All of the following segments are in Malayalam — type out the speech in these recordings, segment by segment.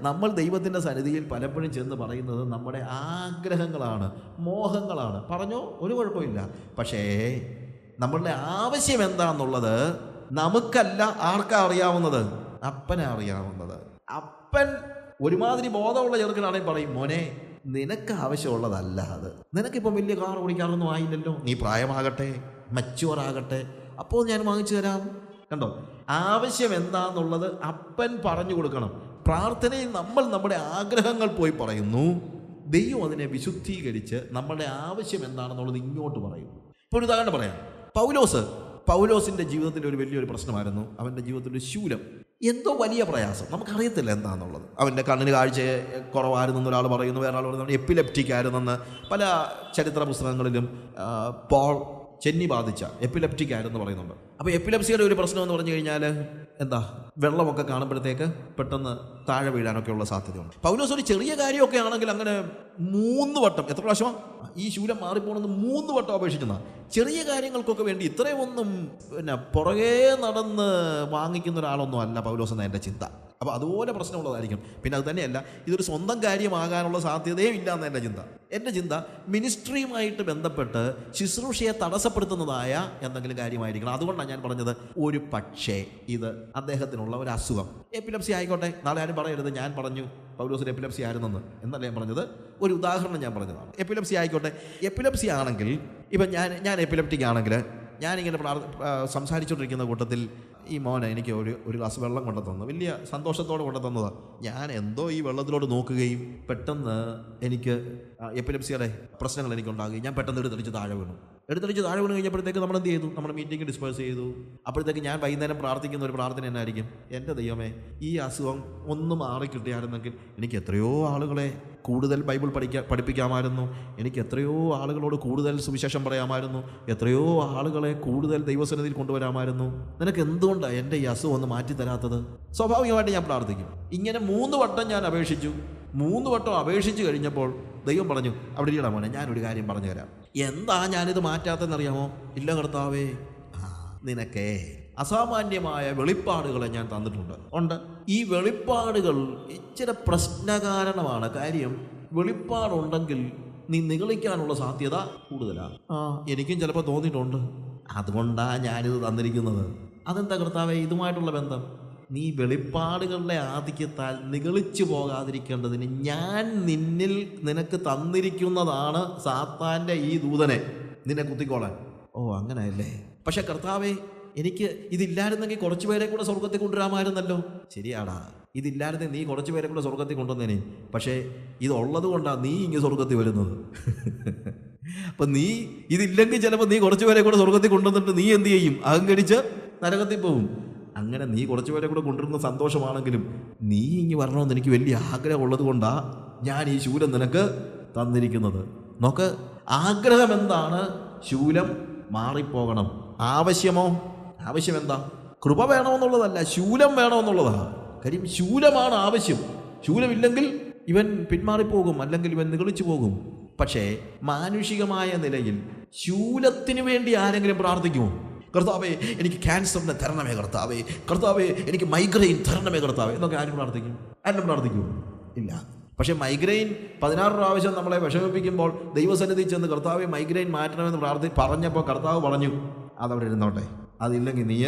നമ്മൾ ദൈവത്തിന്റെ സന്നിധിയിൽ പലപ്പോഴും ചെന്ന് പറയുന്നത് നമ്മുടെ ആഗ്രഹങ്ങളാണ് മോഹങ്ങളാണ്. പറഞ്ഞോ? ഒരു കുഴപ്പമില്ല. പക്ഷേ നമ്മളുടെ ആവശ്യം എന്താണെന്നുള്ളത് നമുക്കല്ല ആർക്കാ അറിയാവുന്നത്? അപ്പനെ അറിയാവുന്നത്. അപ്പൻ ഒരുമാതിരി ബോധമുള്ള ചെറുക്കനാണെങ്കിൽ പറയും മോനെ നിനക്ക് ആവശ്യമുള്ളതല്ല അത്. നിനക്കിപ്പം വലിയ കാർ ഓടിക്കാറൊന്നും ആയില്ലല്ലോ. നീ പ്രായമാകട്ടെ മച്ചുവർ ആകട്ടെ. അപ്പോൾ ഞാൻ വാങ്ങിച്ചു തരാം. കണ്ടോ? ആവശ്യം എന്താണെന്നുള്ളത് അപ്പൻ പറഞ്ഞു കൊടുക്കണം. പ്രാർത്ഥനയിൽ നമ്മൾ നമ്മുടെ ആഗ്രഹങ്ങൾ പോയി പറയുന്നു ദൈവം അതിനെ വിശുദ്ധീകരിച്ച് നമ്മുടെ ആവശ്യം എന്താണെന്നുള്ളത് ഇങ്ങോട്ട് പറയും. ഇപ്പോൾ ഒരു ഉദാഹരണം പറയാം. പൗലോസ് പൗലോസിന്റെ ജീവിതത്തിന്റെ ഒരു വലിയൊരു പ്രശ്നമായിരുന്നു. അവന്റെ ജീവിതത്തിന്റെ ശൂലം. എന്തോ വലിയ പ്രയാസം. നമുക്കറിയത്തില്ല എന്താണെന്നുള്ളത് അവന്റെ കണ്ണിന് കാഴ്ച കുറവായിരുന്നെന്ന് ഒരാൾ പറയുന്നു വേറെ ആൾ പറയുന്നു എപ്പിലെപ്റ്റിക് ആയിരുന്നെന്ന് പല ചരിത്ര പുസ്തകങ്ങളിലും പോൾ ചെന്നി ബാധിച്ച എപ്പിലെപ്റ്റിക് ആയിരുന്നു പറയുന്നുണ്ട്. അപ്പോൾ എപ്പിലെപ്സിയുടെ ഒരു പ്രശ്നം എന്ന് പറഞ്ഞു കഴിഞ്ഞാൽ എന്താ? വെള്ളമൊക്കെ കാണുമ്പോഴത്തേക്ക് പെട്ടെന്ന് താഴെ വീഴാനൊക്കെ ഉള്ള സാധ്യതയുണ്ട്. പൗലോസ് ഒരു ചെറിയ കാര്യമൊക്കെ ആണെങ്കിൽ അങ്ങനെ മൂന്ന് വട്ടം എത്ര പ്രാവശ്യം? ഈ ശൂലം മാറിപ്പോണെന്ന് മൂന്ന് വട്ടം അപേക്ഷിക്കുന്ന ചെറിയ കാര്യങ്ങൾക്കൊക്കെ വേണ്ടി ഇത്രയും ഒന്നും പിന്നെ പുറകെ നടന്ന് വാങ്ങിക്കുന്ന ഒരാളൊന്നും അല്ല പൗലോസ് എന്ന എന്റെ ചിന്ത. അപ്പോൾ അതുപോലെ പ്രശ്നമുള്ളതായിരിക്കും. പിന്നെ അത് തന്നെയല്ല ഇതൊരു സ്വന്തം കാര്യമാകാനുള്ള സാധ്യതയും ഇല്ല എന്ന് എന്റെ ചിന്ത. എന്റെ ചിന്ത മിനിസ്ട്രിയുമായിട്ട് ബന്ധപ്പെട്ട് ശുശ്രൂഷയെ തടസ്സപ്പെടുത്തുന്നതായ എന്തെങ്കിലും കാര്യമായിരിക്കണം. അതുകൊണ്ടാണ് ഞാൻ പറഞ്ഞത് ഒരു പക്ഷേ ഇത് അദ്ദേഹത്തിനുള്ള ഒരു അസുഖം. എപ്പിലപ്സി ആയിക്കോട്ടെ നാളെ ആരും പറയരുത് ഞാൻ പറഞ്ഞു പൗലോസിന് എപ്പിലപ്സി ആയിരുന്നെന്ന്. എന്നല്ല ഞാൻ പറഞ്ഞത്? ഒരു ഉദാഹരണം ഞാൻ പറഞ്ഞതാണ്. എപ്പിലപ്സി ആയിക്കോട്ടെ എപ്പിലപ്സി ആണെങ്കിൽ ഇപ്പം ഞാൻ ഞാൻ എപ്പിലപ്റ്റിക് ആണെങ്കിൽ ഞാനിങ്ങനെ പ്രാർ സംസാരിച്ചുകൊണ്ടിരിക്കുന്ന കൂട്ടത്തിൽ ഈ മോനെ എനിക്ക് ഒരു ഒരു ഗ്ലാസ് വെള്ളം കൊണ്ടു തന്നു വലിയ സന്തോഷത്തോടെ കൊണ്ടു തന്നതാണ് ഞാൻ എന്തോ ഈ വെള്ളത്തിലോട്ട് നോക്കുകയും പെട്ടെന്ന് എനിക്ക് എപ്പിലപ്സിയുടെ പ്രശ്നങ്ങൾ എനിക്കുണ്ടാകുകയും ഞാൻ പെട്ടെന്ന് എടുത്തടിച്ച് താഴെ വീണു. എടുത്തടിച്ച് താഴെ വീണ് കഴിഞ്ഞപ്പോഴത്തേക്ക് നമ്മൾ എന്ത് ചെയ്തു? നമ്മുടെ മീറ്റിംഗ് ഡിസ്പേഴ്സ് ചെയ്തു. അപ്പോഴത്തേക്ക് ഞാൻ വൈകുന്നേരം പ്രാർത്ഥിക്കുന്ന ഒരു പ്രാർത്ഥന എന്നായിരിക്കും. എന്റെ ദൈവമേ ഈ അസുഖം ഒന്നും മാറിക്കിട്ടിയായിരുന്നെങ്കിൽ എനിക്ക് എത്രയോ ആളുകളെ കൂടുതൽ ബൈബിൾ പഠിക്കാൻ പഠിപ്പിക്കാമായിരുന്നു. എനിക്ക് എത്രയോ ആളുകളോട് കൂടുതൽ സുവിശേഷം പറയാമായിരുന്നു. എത്രയോ ആളുകളെ കൂടുതൽ ദൈവസന്നിധിയിൽ കൊണ്ടുവരാമായിരുന്നു. നിനക്ക് എന്തുകൊണ്ടാണ് എന്റെ ഈ അസുഖം ഒന്ന് മാറ്റി തരാത്തത്? സ്വാഭാവികമായിട്ട് ഞാൻ പ്രാർത്ഥിക്കും. ഇങ്ങനെ മൂന്ന് വട്ടം ഞാൻ അപേക്ഷിച്ചു. മൂന്ന് വട്ടം അപേക്ഷിച്ചു കഴിഞ്ഞപ്പോൾ ദൈവം പറഞ്ഞു അവിടെ ഇരിക്കടാ മോനെ ഞാനൊരു കാര്യം പറഞ്ഞു തരാം എന്താ ഞാനിത് മാറ്റാത്തതെന്നറിയാമോ? ഇല്ല കർത്താവേ. നിനക്കേ അസാമാന്യമായ വെളിപ്പാടുകളെ ഞാൻ തന്നിട്ടുണ്ട്. ഉണ്ട്. ഈ വെളിപ്പാടുകൾ ഇച്ചിരി പ്രശ്നകാരണമാണ്. കാര്യം വെളിപ്പാടുണ്ടെങ്കിൽ നീ നിഗളിക്കാനുള്ള സാധ്യത കൂടുതലാണ്. ആ. എനിക്കും ചിലപ്പോൾ തോന്നിയിട്ടുണ്ട്. അതുകൊണ്ടാണ് ഞാനിത് തന്നിരിക്കുന്നത്. അതെന്താ കർത്താവേ? ഇതുമായിട്ടുള്ള ബന്ധം. നീ വെളിപ്പാടുകളുടെ ആധിക്യത്താൽ നിഗളിച്ചു പോകാതിരിക്കേണ്ടതിന് ഞാൻ നിന്നിൽ നിനക്ക് തന്നിരിക്കുന്നതാണ് സാത്താന്റെ ഈ ദൂതനെ. നിന്നെ കുത്തിക്കോളാൻ. ഓ അങ്ങനെയല്ലേ? പക്ഷെ കർത്താവേ എനിക്ക് ഇതില്ലായിരുന്നെങ്കിൽ കുറച്ചു പേരെ കൂടെ സ്വർഗത്തിൽ കൊണ്ടുവരാമായിരുന്നല്ലോ. ശരിയാടാ. ഇതില്ലായിരുന്നെ നീ കുറച്ചു പേരെ കൂടെ സ്വർഗത്തിൽ കൊണ്ടുവന്നേനെ. പക്ഷേ ഇതുള്ളത് കൊണ്ടാണ് നീ ഇങ്ങനെ സ്വർഗത്തിൽ വരുന്നത്. അപ്പം നീ ഇതില്ലെങ്കിൽ ചിലപ്പോൾ നീ കുറച്ചു പേരെ കൂടെ സ്വർഗത്തിൽ കൊണ്ടുവന്നിട്ട് നീ എന്ത് ചെയ്യും? അഹങ്കരിച്ച് നരകത്തിൽ പോകും. അങ്ങനെ നീ കുറച്ചു പേരെ കൂടെ കൊണ്ടുവരുന്ന സന്തോഷമാണെങ്കിലും നീ ഇങ്ങ് വരണമെന്ന് എനിക്ക് വലിയ ആഗ്രഹമുള്ളത് കൊണ്ടാ ഞാൻ ഈ ശൂലം നിനക്ക് തന്നിരിക്കുന്നത്. നോക്ക് ആഗ്രഹം എന്താണ്? ശൂലം മാറിപ്പോകണം. ആവശ്യമോ? ആവശ്യം എന്താ കൃപ വേണമെന്നുള്ളതല്ല ശൂലം വേണമെന്നുള്ളതാണ്. കാര്യം ശൂലമാണ് ആവശ്യം. ശൂലമില്ലെങ്കിൽ ഇവൻ പിന്മാറിപ്പോകും അല്ലെങ്കിൽ ഇവൻ നികളിച്ചു പോകും. പക്ഷേ മാനുഷികമായ നിലയിൽ ശൂലത്തിന് വേണ്ടി ആരെങ്കിലും പ്രാർത്ഥിക്കുമോ? കർത്താവേ എനിക്ക് ക്യാൻസറിനെ തരണമേ കർത്താവേ. കർത്താവേ എനിക്ക് മൈഗ്രെയിൻ തരണമേ കർത്താവേ. എന്നൊക്കെ ആരും പ്രാർത്ഥിക്കും? ആരും പ്രാർത്ഥിക്കുമോ? ഇല്ല. പക്ഷേ മൈഗ്രെയിൻ പതിനാറ് പ്രാവശ്യം നമ്മളെ വിഷമിപ്പിക്കുമ്പോൾ ദൈവസന്നിധി ചെന്ന് കർത്താവെ മൈഗ്രെയിൻ മാറ്റണമെന്ന് പ്രാർത്ഥി പറഞ്ഞപ്പോൾ കർത്താവ് പറഞ്ഞു അതവിടെ ഇരുന്നോട്ടെ. അതില്ലെങ്കിൽ നീ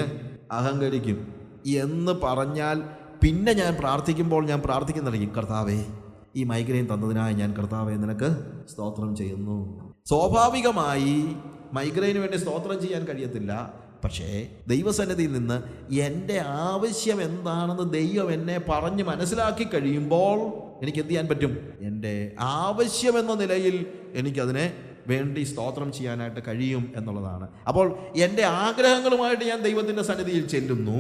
അഹങ്കരിക്കും. എന്ന് പറഞ്ഞാൽ പിന്നെ ഞാൻ പ്രാർത്ഥിക്കുമ്പോൾ ഞാൻ പ്രാർത്ഥിക്കുന്നിടയ്ക്കും കർത്താവേ ഈ മൈഗ്രെയിൻ തന്നതിനായി ഞാൻ കർത്താവെ നിനക്ക് സ്തോത്രം ചെയ്യുന്നു. സ്വാഭാവികമായി മൈഗ്രെയിന് വേണ്ടി സ്തോത്രം ചെയ്യാൻ കഴിയത്തില്ല. പക്ഷേ ദൈവസന്നിധിയിൽ നിന്ന് എന്റെ ആവശ്യം എന്താണെന്ന് ദൈവം എന്നെ പറഞ്ഞ് മനസ്സിലാക്കി കഴിയുമ്പോൾ എനിക്ക് എന്ത് ചെയ്യാൻ പറ്റും? എന്റെ ആവശ്യമെന്ന നിലയിൽ എനിക്കതിനെ വേണ്ടി സ്തോത്രം ചെയ്യാനായിട്ട് കഴിയും എന്നുള്ളതാണ്. അപ്പോൾ എന്റെ ആഗ്രഹങ്ങളുമായിട്ട് ഞാൻ ദൈവത്തിന്റെ സന്നിധിയിൽ ചെല്ലുന്നു.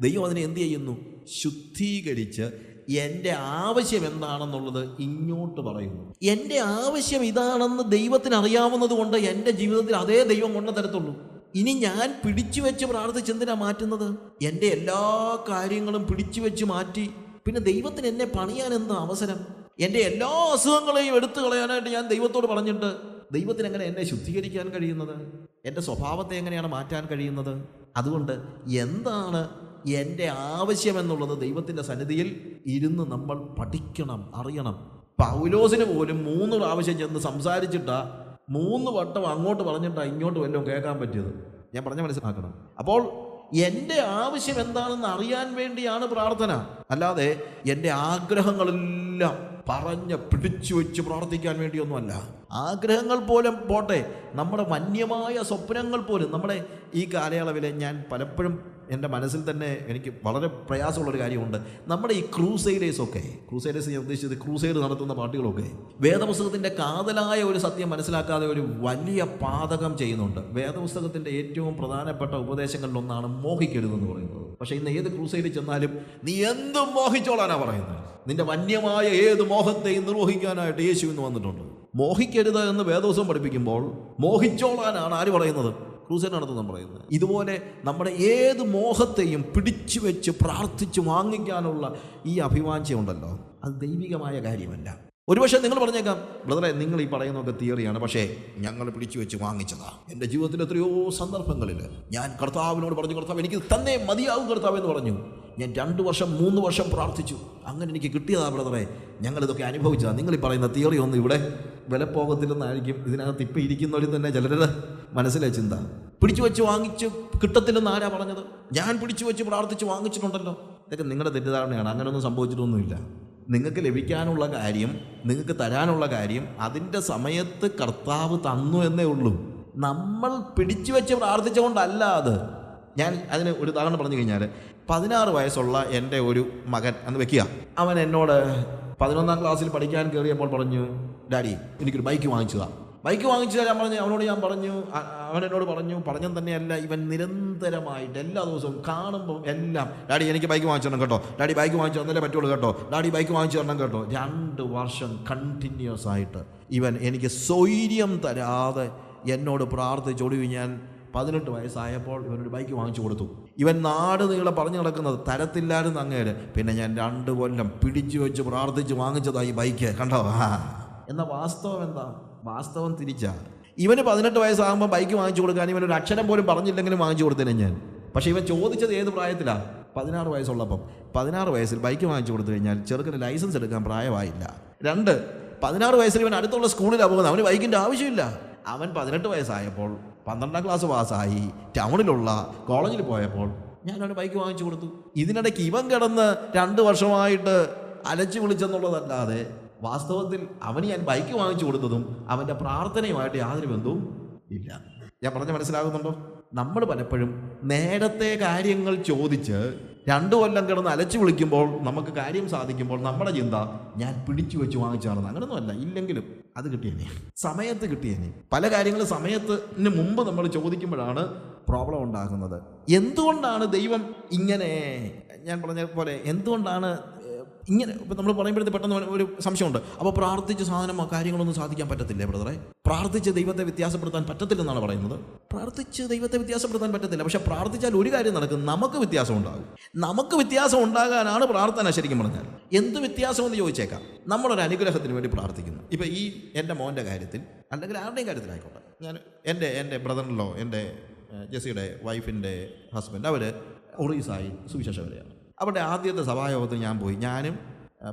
ദൈവം അതിനെ എന്ത് ചെയ്യുന്നു? ശുദ്ധീകരിച്ച് എന്റെ ആവശ്യം എന്താണെന്നുള്ളത് ഇങ്ങോട്ട് പറയുന്നു. എന്റെ ആവശ്യം ഇതാണെന്ന് ദൈവത്തിന് അറിയാവുന്നത് കൊണ്ട് എന്റെ ജീവിതത്തിൽ അതേ ദൈവം കൊണ്ടു തരത്തുള്ളൂ. ഇനി ഞാൻ പിടിച്ചു വെച്ച് പ്രാർത്ഥിച്ച് എന്തിനാ മാറ്റുന്നത്? എന്റെ എല്ലാ കാര്യങ്ങളും പിടിച്ചു വെച്ച് മാറ്റി. പിന്നെ ദൈവത്തിന് എന്നെ പണിയാൻ എന്താ അവസരം? എന്റെ എല്ലാ അസുഖങ്ങളെയും എടുത്തു കളയാനായിട്ട് ഞാൻ ദൈവത്തോട് പറഞ്ഞിട്ട് ദൈവത്തിന് എങ്ങനെ എന്നെ ശുദ്ധീകരിക്കാൻ കഴിയുന്നത്? എന്റെ സ്വഭാവത്തെ എങ്ങനെയാണ് മാറ്റാൻ കഴിയുന്നത്? അതുകൊണ്ട് എന്താണ് എന്റെ ആവശ്യമെന്നുള്ളത് ദൈവത്തിന്റെ സന്നിധിയിൽ ഇരുന്ന് നമ്മൾ പഠിക്കണം അറിയണം. പൗലോസിന് പോലും മൂന്ന് പ്രാവശ്യം ചെന്ന് സംസാരിച്ചിട്ടാ മൂന്ന് വട്ടം അങ്ങോട്ട് പറഞ്ഞിട്ടാ ഇങ്ങോട്ട് വല്ലതും കേൾക്കാൻ പറ്റിയത്. ഞാൻ പറഞ്ഞ മനസ്സിലാക്കണം. അപ്പോൾ എന്റെ ആവശ്യം എന്താണെന്ന് അറിയാൻ വേണ്ടിയാണ് പ്രാർത്ഥന. അല്ലാതെ എന്റെ ആഗ്രഹങ്ങളെല്ലാം പറഞ്ഞ് പിടിച്ചു വെച്ച് പ്രാർത്ഥിക്കാൻ വേണ്ടിയൊന്നുമല്ല. ആഗ്രഹങ്ങൾ പോലും പോട്ടെ നമ്മുടെ വന്യമായ സ്വപ്നങ്ങൾ പോലും നമ്മുടെ ഈ കാലയളവിൽ ഞാൻ പലപ്പോഴും എന്റെ മനസ്സിൽ തന്നെ എനിക്ക് വളരെ പ്രയാസമുള്ളൊരു കാര്യമുണ്ട്. നമ്മുടെ ഈ ക്രൂസൈഡേഴ്സൊക്കെ ക്രൂസൈഡേഴ്സ് ഞാൻ ഉദ്ദേശിച്ചത് ക്രൂസൈഡ് നടത്തുന്ന പാർട്ടികളൊക്കെ വേദപുസ്തകത്തിന്റെ കാതലായ ഒരു സത്യം മനസ്സിലാക്കാതെ ഒരു വലിയ പാതകം ചെയ്യുന്നുണ്ട്. വേദപുസ്തകത്തിന്റെ ഏറ്റവും പ്രധാനപ്പെട്ട ഉപദേശങ്ങളിലൊന്നാണ് മോഹിക്കരുതെന്ന് പറയുന്നത്. പക്ഷേ ഇന്ന് ഏത് ക്രൂസൈഡിൽ ചെന്നാലും നീ എന്തും മോഹിച്ചോളാനാ പറയുന്നത്. നിന്റെ വന്യമായ ഏത് മോഹത്തെയും നിർവഹിക്കാനായിട്ട് യേശു ഇന്ന് വന്നിട്ടുണ്ട്. മോഹിക്കരുത് എന്ന് വേദോസം പഠിപ്പിക്കുമ്പോൾ മോഹിച്ചോളാനാണ് ആര് പറയുന്നത്? ക്രൂസൈഡ് നടത്തുന്ന പറയുന്നത്. ഇതുപോലെ നമ്മുടെ ഏത് മോഹത്തെയും പിടിച്ചു വെച്ച് പ്രാർത്ഥിച്ച് വാങ്ങിക്കാനുള്ള ഈ അഭിവാഞ്ചയുണ്ടല്ലോ അത് ദൈവികമായ കാര്യമല്ല. ഒരുപക്ഷെ നിങ്ങൾ പറഞ്ഞേക്കാം ബ്രദറെ നിങ്ങൾ ഈ പറയുന്നതൊക്കെ തിയറിയാണ് പക്ഷേ ഞങ്ങൾ പിടിച്ചു വെച്ച് വാങ്ങിച്ചതാ. എന്റെ ജീവിതത്തിൽ എത്രയോ സന്ദർഭങ്ങളിൽ ഞാൻ കർത്താവിനോട് പറഞ്ഞു കർത്താവ് എനിക്ക് തന്നെ മതിയാവും കർത്താവ് എന്ന് പറഞ്ഞു. ഞാൻ രണ്ട് വർഷം മൂന്ന് വർഷം പ്രാർത്ഥിച്ചു. അങ്ങനെ എനിക്ക് കിട്ടിയതാ ബ്രദറെ. ഞങ്ങളിതൊക്കെ അനുഭവിച്ചതാ. നിങ്ങൾ ഈ പറയുന്ന തിയറി ഒന്നും ഇവിടെ വില പോകത്തില്ലെന്നായിരിക്കും ഇതിനകത്ത് ഇപ്പം ഇരിക്കുന്നവരിൽ തന്നെ ചിലരുടെ മനസ്സിലെ ചിന്ത. പിടിച്ചു വെച്ച് വാങ്ങിച്ച് കിട്ടത്തില്ലെന്ന് ആരാ പറഞ്ഞത്? ഞാൻ പിടിച്ചു വെച്ച് പ്രാർത്ഥിച്ച് വാങ്ങിച്ചിട്ടുണ്ടല്ലോ. ഇതൊക്കെ നിങ്ങളുടെ തെറ്റിദ്ധാരണയാണ്. അങ്ങനെയൊന്നും സംഭവിച്ചിട്ടൊന്നുമില്ല. നിങ്ങൾക്ക് ലഭിക്കാനുള്ള കാര്യം നിങ്ങൾക്ക് തരാനുള്ള കാര്യം അതിന്റെ സമയത്ത് കർത്താവ് തന്നു എന്നേ ഉള്ളൂ. നമ്മൾ പിടിച്ചു വെച്ച് പ്രാർത്ഥിച്ചുകൊണ്ടല്ല അത്. ഞാൻ അതിന് ഒരു ഉദാഹരണം പറഞ്ഞു കഴിഞ്ഞാൽ പതിനാറ് വയസ്സുള്ള എന്റെ ഒരു മകൻ എന്ന് വെക്കുക. അവൻ എന്നോട് പതിനൊന്നാം ക്ലാസ്സിൽ പഠിക്കാൻ കയറിയപ്പോൾ പറഞ്ഞു ഡാഡി എനിക്കൊരു ബൈക്ക് വാങ്ങിച്ചതാ. ബൈക്ക് വാങ്ങിച്ചു തരാൻ പറഞ്ഞു അവനോട് ഞാൻ പറഞ്ഞു അവൻ എന്നോട് പറഞ്ഞു പറഞ്ഞത് തന്നെയല്ല ഇവൻ നിരന്തരമായിട്ട് എല്ലാ ദിവസവും കാണുമ്പോൾ എല്ലാം ഡാഡി എനിക്ക് ബൈക്ക് വാങ്ങിച്ചു തരണം കേട്ടോ ഡാഡി ബൈക്ക് വാങ്ങിച്ചു തന്നല്ലേ പറ്റുള്ളൂ കേട്ടോ ഡാഡി ബൈക്ക് വാങ്ങിച്ചു തരണം കേട്ടോ. രണ്ട് വർഷം കണ്ടിന്യൂസ് ആയിട്ട് ഇവൻ എനിക്ക് സ്വൈര്യം തരാതെ എന്നോട് പ്രാർത്ഥിച്ചൊടുവി ഞാൻ പതിനെട്ട് വയസ്സായപ്പോൾ ഇവനൊരു ബൈക്ക് വാങ്ങിച്ചു കൊടുത്തു. ഇവൻ നാട് നീളെ പറഞ്ഞു നടക്കുന്നത് തരത്തില്ലായിരുന്നു അങ്ങേര്. പിന്നെ ഞാൻ രണ്ട് കൊല്ലം പിടിച്ചു വെച്ച് പ്രാർത്ഥിച്ച് വാങ്ങിച്ചതായി ബൈക്ക് കണ്ടോ? എന്ന വാസ്തവം എന്താ? വാസ്തവം തിരിച്ചാ ഇവന് പതിനെട്ട് വയസ്സാകുമ്പോൾ ബൈക്ക് വാങ്ങിച്ചു കൊടുക്കാൻ ഇവൻ ഒരു അക്ഷരം പോലും പറഞ്ഞില്ലെങ്കിലും വാങ്ങിച്ചു കൊടുത്തേനെ ഞാൻ. പക്ഷേ ഇവൻ ചോദിച്ചത് ഏത് പ്രായത്തിലാണ് പതിനാറ് വയസ്സുള്ളപ്പം. പതിനാറ് വയസ്സിൽ ബൈക്ക് വാങ്ങിച്ചു കൊടുത്തു കഴിഞ്ഞാൽ ചെറുക്കന് ലൈസൻസ് എടുക്കാൻ പ്രായമായില്ല. രണ്ട് പതിനാറ് വയസ്സിൽ ഇവൻ അടുത്തുള്ള സ്കൂളിലാണ് പോകുന്നത്. അവന് ബൈക്കിന്റെ ആവശ്യമില്ല. അവൻ പതിനെട്ട് വയസ്സായപ്പോൾ പന്ത്രണ്ടാം ക്ലാസ് പാസ്സായി. ടൗണിലുള്ള കോളേജിൽ പോയപ്പോൾ ഞാൻ അവന് ബൈക്ക് വാങ്ങിച്ചു കൊടുത്തു. ഇതിനിടയ്ക്ക് ഇവൻ കിടന്ന് രണ്ട് വർഷമായിട്ട് അലച്ചു വിളിച്ചെന്നുള്ളതല്ലാതെ വാസ്തവത്തിൽ അവന് ഞാൻ ബൈക്ക് വാങ്ങിച്ചു കൊടുത്തതും അവന്റെ പ്രാർത്ഥനയുമായിട്ട് യാതൊരു ബന്ധവും ഇല്ല. ഞാൻ പറഞ്ഞ മനസ്സിലാകുന്നുണ്ടോ? നമ്മൾ പലപ്പോഴും നേരത്തെ കാര്യങ്ങൾ ചോദിച്ച് രണ്ടു കൊല്ലം കിടന്ന് അലച്ചു വിളിക്കുമ്പോൾ നമുക്ക് കാര്യം സാധിക്കുമ്പോൾ നമ്മുടെ ചിന്ത ഞാൻ പിടിച്ചു വെച്ച് വാങ്ങിച്ചാണെന്ന് അങ്ങനൊന്നുമല്ല. ഇല്ലെങ്കിലും അത് കിട്ടിയനെ സമയത്ത് കിട്ടിയനെ പല കാര്യങ്ങളും സമയത്തിന് മുമ്പ് നമ്മൾ ചോദിക്കുമ്പോഴാണ് പ്രോബ്ലം ഉണ്ടാകുന്നത്. എന്തുകൊണ്ടാണ് ദൈവം ഇങ്ങനെ ഞാൻ പറഞ്ഞ പോലെ എന്തുകൊണ്ടാണ് ഇങ്ങനെ ഇപ്പം നമ്മൾ പറയുമ്പോഴത്തെ പെട്ടെന്ന് ഒരു സംശയമുണ്ട്. അപ്പോൾ പ്രാർത്ഥിച്ച് സാധനം കാര്യങ്ങളൊന്നും സാധിക്കാൻ പറ്റത്തില്ലേ ബ്രദറെ? പ്രാർത്ഥിച്ച് ദൈവത്തെ വ്യത്യാസപ്പെടുത്താൻ പറ്റത്തില്ലെന്നാണ് പറയുന്നത്. പ്രാർത്ഥിച്ച് ദൈവത്തെ വ്യത്യാസപ്പെടുത്താൻ പറ്റത്തില്ല. പക്ഷേ പ്രാർത്ഥിച്ചാൽ ഒരു കാര്യം നടക്കും നമുക്ക് വ്യത്യാസം ഉണ്ടാകും നമുക്ക് വ്യത്യാസം ഉണ്ടാകാനാണ് പ്രാർത്ഥന ശരിക്കും പറഞ്ഞാൽ. എന്ത് വ്യത്യാസം എന്ന് ചോദിച്ചേക്കാം. നമ്മളൊരു അനുഗ്രഹത്തിന് വേണ്ടി പ്രാർത്ഥിക്കുന്നു. ഇപ്പം ഈ എന്റെ മോന്റെ കാര്യത്തിൽ അല്ലെങ്കിൽ ആരുടെയും കാര്യത്തിലായിക്കോട്ടെ. ഞാൻ എന്റെ എന്റെ ബ്രദറിലോ എന്റെ ജെസിയുടെ വൈഫിന്റെ ഹസ്ബൻഡ് അവർ ഒറീസായി സുവിശേഷകരെയാണ് അവിടെ ആദ്യത്തെ സഭായോഗത്തിൽ ഞാൻ പോയി. ഞാനും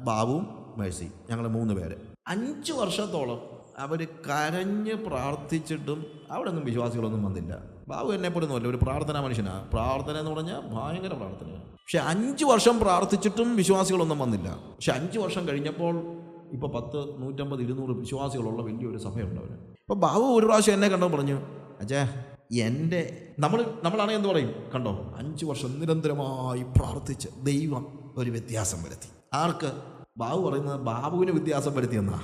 ബാബുവും മേഴ്സി ഞങ്ങൾ മൂന്ന് പേര്. അഞ്ച് വർഷത്തോളം അവർ കരഞ്ഞ് പ്രാർത്ഥിച്ചിട്ടും അവിടെ ഒന്നും വിശ്വാസികളൊന്നും വന്നില്ല. ബാബു എന്നെ പെടുന്നുമല്ല ഒരു പ്രാർത്ഥന മനുഷ്യനാണ് പ്രാർത്ഥന എന്ന് പറഞ്ഞാൽ ഭയങ്കര പ്രാർത്ഥനയാണ് പക്ഷെ അഞ്ച് വർഷം പ്രാർത്ഥിച്ചിട്ടും വിശ്വാസികളൊന്നും വന്നില്ല. പക്ഷെ അഞ്ച് വർഷം കഴിഞ്ഞപ്പോൾ ഇപ്പോൾ പത്ത് നൂറ്റമ്പത് ഇരുന്നൂറ് വിശ്വാസികളുള്ള വലിയൊരു സഭയുണ്ട് അവർ അപ്പോൾ ബാബു ഒരു പ്രാവശ്യം എന്നെ കണ്ടോ പറഞ്ഞു അച്ഛാ എന്റെ നമ്മൾ നമ്മളാണെങ്കിൽ എന്ത് പറയും? കണ്ടോ? അഞ്ച് വർഷം നിരന്തരമായി പ്രാർത്ഥിച്ച് ദൈവം ഒരു വ്യത്യാസം വരുത്തി. ആർക്ക്? ബാബു പറയുന്നത് ബാബുവിന് വ്യത്യാസം വരുത്തിയെന്നാ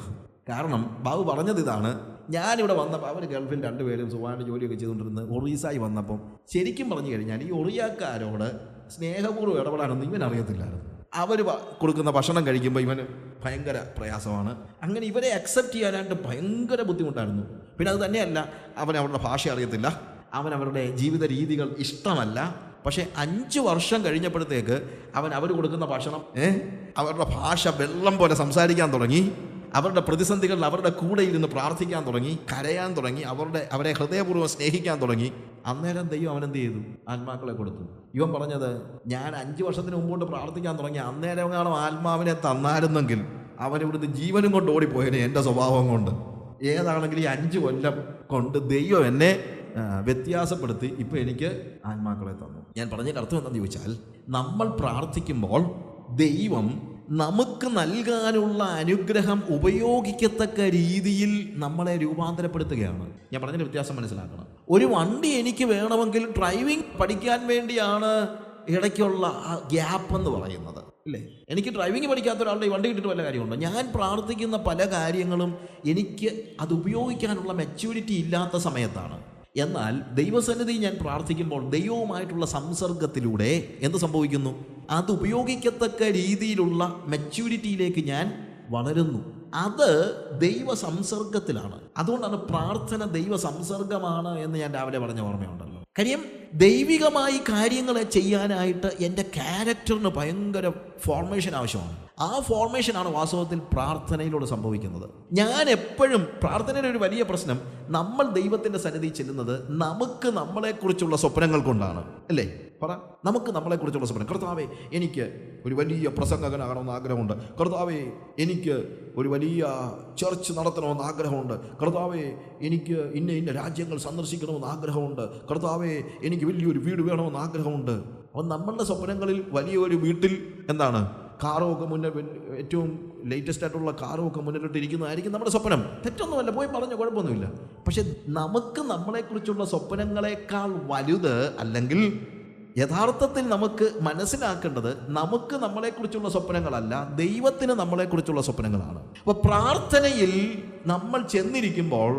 കാരണം ബാബു പറഞ്ഞത് ഇതാണ് ഞാനിവിടെ വന്നപ്പോൾ അവർ ഗൾഫിൽ രണ്ടുപേരും സുഖമായിട്ട് ജോലിയൊക്കെ ചെയ്തുകൊണ്ടിരുന്ന് ഒറീസായി വന്നപ്പം ശരിക്കും പറഞ്ഞു കഴിഞ്ഞാൽ ഈ ഒറിയാക്കാരോട് സ്നേഹപൂർവം ഇടപെടാനൊന്നും ഇവൻ അറിയത്തില്ലായിരുന്നു. അവർ കൊടുക്കുന്ന ഭക്ഷണം കഴിക്കുമ്പോൾ ഇവന് ഭയങ്കര പ്രയാസമാണ്. അങ്ങനെ ഇവരെ അക്സെപ്റ്റ് ചെയ്യാനായിട്ട് ഭയങ്കര ബുദ്ധിമുട്ടായിരുന്നു. പിന്നെ അത് തന്നെയല്ല അവൻ അവരുടെ ഭാഷ അറിയത്തില്ല. അവൻ അവരുടെ ജീവിത രീതികൾ ഇഷ്ടമല്ല. പക്ഷേ അഞ്ച് വർഷം കഴിഞ്ഞപ്പോഴത്തേക്ക് അവൻ അവർ കൊടുക്കുന്ന ഭക്ഷണം അവരുടെ ഭാഷ വെള്ളം പോലെ സംസാരിക്കാൻ തുടങ്ങി. അവരുടെ പ്രതിസന്ധികളിൽ അവരുടെ കൂടെ ഇരുന്ന് പ്രാർത്ഥിക്കാൻ തുടങ്ങി. കരയാൻ തുടങ്ങി. അവരുടെ അവരെ ഹൃദയപൂർവം സ്നേഹിക്കാൻ തുടങ്ങി. അന്നേരം ദൈവം അവൻ അവനെന്ത് ചെയ്തു? ആത്മാക്കളെ കൊടുത്തു. ഇവൻ പറഞ്ഞത് ഞാൻ അഞ്ച് വർഷത്തിന് മുമ്പോട്ട് പ്രാർത്ഥിക്കാൻ തുടങ്ങി. അന്നേരം കാണും ആത്മാവിനെ തന്നായിരുന്നെങ്കിൽ അവൻ ഇവിടുന്ന് ജീവനും കൊണ്ട് ഓടിപ്പോയനെ എന്റെ സ്വഭാവം കൊണ്ട്. ഏതാണെങ്കിലും ഈ അഞ്ച് കൊല്ലം കൊണ്ട് ദൈവം എന്നെ വ്യത്യാസപ്പെടുത്തി ഇപ്പം എനിക്ക് ആത്മാക്കളെ തന്നു. ഞാൻ പറഞ്ഞതിന്റെ അർത്ഥം എന്താണെന്ന് ചോദിച്ചാൽ നമ്മൾ പ്രാർത്ഥിക്കുമ്പോൾ ദൈവം നമുക്ക് നൽകാനുള്ള അനുഗ്രഹം ഉപയോഗിക്കത്തക്ക രീതിയിൽ നമ്മളെ രൂപാന്തരപ്പെടുത്തുകയാണ്. ഞാൻ പറഞ്ഞതിന്റെ വ്യത്യാസം മനസ്സിലാക്കണം. ഒരു വണ്ടി എനിക്ക് വേണമെങ്കിൽ ഡ്രൈവിംഗ് പഠിക്കാൻ വേണ്ടിയാണ് ഇടയ്ക്കുള്ള ആ ഗ്യാപ്പ് എന്ന് പറയുന്നത്. അല്ലേ എനിക്ക് ഡ്രൈവിംഗ് പഠിക്കാത്ത ഒരാളുടെ വണ്ടി കിട്ടിയിട്ട് വല്ല കാര്യമുണ്ടോ? ഞാൻ പ്രാർത്ഥിക്കുന്ന പല കാര്യങ്ങളും എനിക്ക് അത് ഉപയോഗിക്കാനുള്ള മെച്യൂരിറ്റി ഇല്ലാത്ത സമയത്താണ്. എന്നാൽ ദൈവസന്നിധി ഞാൻ പ്രാർത്ഥിക്കുമ്പോൾ ദൈവവുമായിട്ടുള്ള സംസർഗത്തിലൂടെ എന്ത് സംഭവിക്കുന്നു? അത് ഉപയോഗിക്കത്തക്ക രീതിയിലുള്ള മെച്യൂരിറ്റിയിലേക്ക് ഞാൻ വളരുന്നു. അത് ദൈവ സംസർഗത്തിലാണ് അതുകൊണ്ടാണ് പ്രാർത്ഥന ദൈവ സംസർഗമാണ് എന്ന് ഞാൻ രാവിലെ പറഞ്ഞ ഓർമ്മയുണ്ടല്ലോ. കാര്യം ദൈവികമായി കാര്യങ്ങളെ ചെയ്യാനായിട്ട് എന്റെ ക്യാരക്ടറിന് ഭയങ്കര ഫോർമേഷൻ ആവശ്യമാണ്. ആ ഫോർമേഷനാണ് വാസ്തവത്തിൽ പ്രാർത്ഥനയിലൂടെ സംഭവിക്കുന്നത്. ഞാൻ എപ്പോഴും പ്രാർത്ഥനയുടെ ഒരു വലിയ പ്രശ്നം നമ്മൾ ദൈവത്തിന്റെ സന്നിധി ചെല്ലുന്നത് നമുക്ക് നമ്മളെക്കുറിച്ചുള്ള സ്വപ്നങ്ങൾ കൊണ്ടാണ്. അല്ലേ? പറ. നമുക്ക് നമ്മളെക്കുറിച്ചുള്ള സ്വപ്നം. കർത്താവേ എനിക്ക് ഒരു വലിയ പ്രസംഗകനാകണമെന്ന് ആഗ്രഹമുണ്ട്. കർത്താവേ എനിക്ക് ഒരു വലിയ ചർച്ച് നടത്തണമെന്ന് ആഗ്രഹമുണ്ട്. കർത്താവേ എനിക്ക് ഇന്ന ഇന്ന രാജ്യങ്ങൾ സന്ദർശിക്കണമെന്ന് ആഗ്രഹമുണ്ട്. കർത്താവേ എനിക്ക് വലിയൊരു വീട് വേണമെന്ന് ആഗ്രഹമുണ്ട്. അപ്പം നമ്മളുടെ സ്വപ്നങ്ങളിൽ വലിയൊരു വീട്ടിൽ എന്താണ്? കാറും ഒക്കെ മുന്നിൽ ഏറ്റവും ലേറ്റസ്റ്റ് ആയിട്ടുള്ള കാറുമൊക്കെ മുന്നിലോട്ട് മുന്നിലിട്ടിരിക്കുന്നതായിരിക്കും നമ്മുടെ സ്വപ്നം. തെറ്റൊന്നുമല്ല പോയി പറഞ്ഞ കുഴപ്പമൊന്നുമില്ല. പക്ഷെ നമുക്ക് നമ്മളെക്കുറിച്ചുള്ള സ്വപ്നങ്ങളെക്കാൾ വലുത് അല്ലെങ്കിൽ യഥാർത്ഥത്തിൽ നമുക്ക് മനസ്സിലാക്കേണ്ടത് നമുക്ക് നമ്മളെക്കുറിച്ചുള്ള സ്വപ്നങ്ങളല്ല ദൈവത്തിന് നമ്മളെക്കുറിച്ചുള്ള സ്വപ്നങ്ങളാണ്. അപ്പോൾ പ്രാർത്ഥനയിൽ നമ്മൾ ചെന്നിരിക്കുമ്പോൾ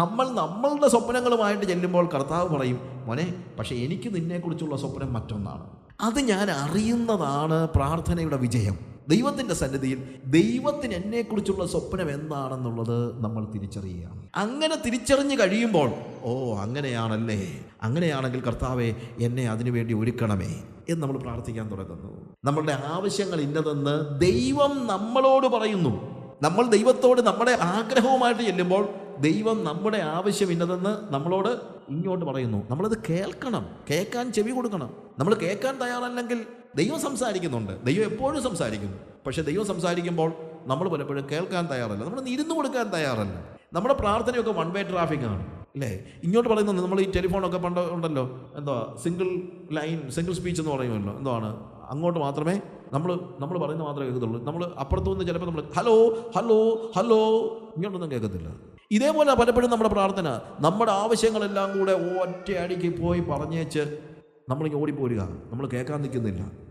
നമ്മൾ നമ്മളുടെ സ്വപ്നങ്ങളുമായിട്ട് ചെല്ലുമ്പോൾ കർത്താവ് പറയും മോനെ പക്ഷേ എനിക്ക് നിന്നെക്കുറിച്ചുള്ള സ്വപ്നം മറ്റൊന്നാണ്. അത് ഞാൻ അറിയുന്നതാണ് പ്രാർത്ഥനയുടെ വിജയം. ദൈവത്തിന്റെ സന്നിധിയിൽ ദൈവത്തിന് എന്നെക്കുറിച്ചുള്ള സ്വപ്നം എന്താണെന്നുള്ളത് നമ്മൾ തിരിച്ചറിയുകയാണ്. അങ്ങനെ തിരിച്ചറിഞ്ഞ് കഴിയുമ്പോൾ ഓ അങ്ങനെയാണല്ലേ. അങ്ങനെയാണെങ്കിൽ കർത്താവെ എന്നെ അതിനുവേണ്ടി ഒരുക്കണമേ എന്ന് നമ്മൾ പ്രാർത്ഥിക്കാൻ തുടങ്ങുന്നു. നമ്മളുടെ ആവശ്യങ്ങൾ ഇന്നതെന്ന് ദൈവം നമ്മളോട് പറയുന്നു. നമ്മൾ ദൈവത്തോട് നമ്മുടെ ആഗ്രഹവുമായിട്ട് ചെല്ലുമ്പോൾ ദൈവം നമ്മുടെ ആവശ്യം ഇന്നതെന്ന് നമ്മളോട് ഇങ്ങോട്ട് പറയുന്നു. നമ്മളത് കേൾക്കണം. കേൾക്കാൻ ചെവി കൊടുക്കണം. നമ്മൾ കേൾക്കാൻ തയ്യാറല്ലെങ്കിൽ ദൈവം സംസാരിക്കുന്നുണ്ട്. ദൈവം എപ്പോഴും സംസാരിക്കുന്നു. പക്ഷേ ദൈവം സംസാരിക്കുമ്പോൾ നമ്മൾ പലപ്പോഴും കേൾക്കാൻ തയ്യാറല്ല. നമ്മൾ ഇരുന്ന് കൊടുക്കാൻ തയ്യാറല്ല. നമ്മുടെ പ്രാർത്ഥനയൊക്കെ വൺ വേ ട്രാഫിക് ആണ്. അല്ലേ? ഇങ്ങോട്ട് പറയുന്നത് നമ്മൾ ഈ ടെലിഫോണൊക്കെ പണ്ട് ഉണ്ടല്ലോ. എന്തോ സിംഗിൾ ലൈൻ സിംഗിൾ സ്പീച്ച് എന്ന് പറയുമല്ലോ. എന്തോ ആണ് അങ്ങോട്ട് മാത്രമേ നമ്മൾ നമ്മൾ പറയുന്നത് മാത്രമേ കേൾക്കത്തുള്ളൂ. നമ്മൾ അപ്പുറത്തു നിന്ന് ചിലപ്പോൾ നമ്മൾ ഹലോ ഹലോ ഹലോ ഇങ്ങോട്ടൊന്നും കേൾക്കത്തില്ല. ഇതേപോലെ പലപ്പോഴും നമ്മുടെ പ്രാർത്ഥന നമ്മുടെ ആവശ്യങ്ങളെല്ലാം കൂടെ ഒറ്റയടിക്ക് പോയി പറഞ്ഞേച്ച് നമ്മളിങ്ങനെ ഓടിപ്പോരുക. നമ്മൾ കേൾക്കാൻ നിൽക്കുന്നില്ല.